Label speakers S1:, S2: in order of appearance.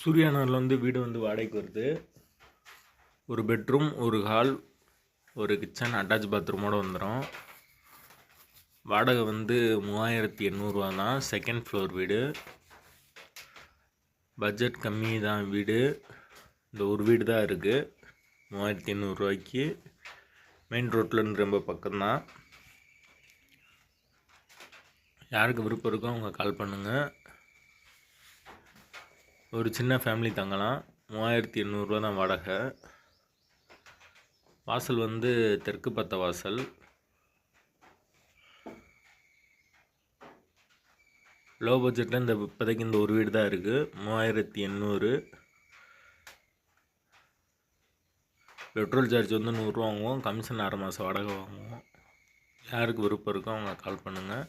S1: சூர்யா நகரில் வந்து வீடு வந்து வாடகைக்கு வருது. ஒரு பெட்ரூம் ஒரு ஹால் ஒரு கிச்சன் அட்டாச் பாத்ரூமோடு வந்துடும் வாடகை வந்து மூவாயிரத்தி எண்ணூறுவா தான். செகண்ட் ஃப்ளோர் வீடு. பட்ஜெட் கம்மி தான் வீடு. இந்த ஒரு வீடு தான் இருக்குது மூவாயிரத்தி எண்ணூறுரூவாய்க்கு மெயின் ரோட்லேருந்து ரொம்ப பக்கம்தான். யாருக்கு விருப்பம் இருக்கோ அவங்க கால் பண்ணுங்கள் ஒரு சின்ன ஃபேமிலி தங்கலாம். மூவாயிரத்தி எண்ணூறுரூவா தான் வாடகை. வாசல் வந்து தெற்கு பத்த வாசல். லோ பட்ஜெட்டில் இந்த இப்போதைக்கு இந்த ஒரு வீடு தான் இருக்குது மூவாயிரத்தி எண்ணூறு. பெட்ரோல் சார்ஜ் வந்து நூறுரூவா வாங்குவோம். கமிஷன் அரை மாதம் வாடகை வாங்குவோம். யாருக்கு விருப்பம் இருக்கோ அவங்க கால் பண்ணுங்கள்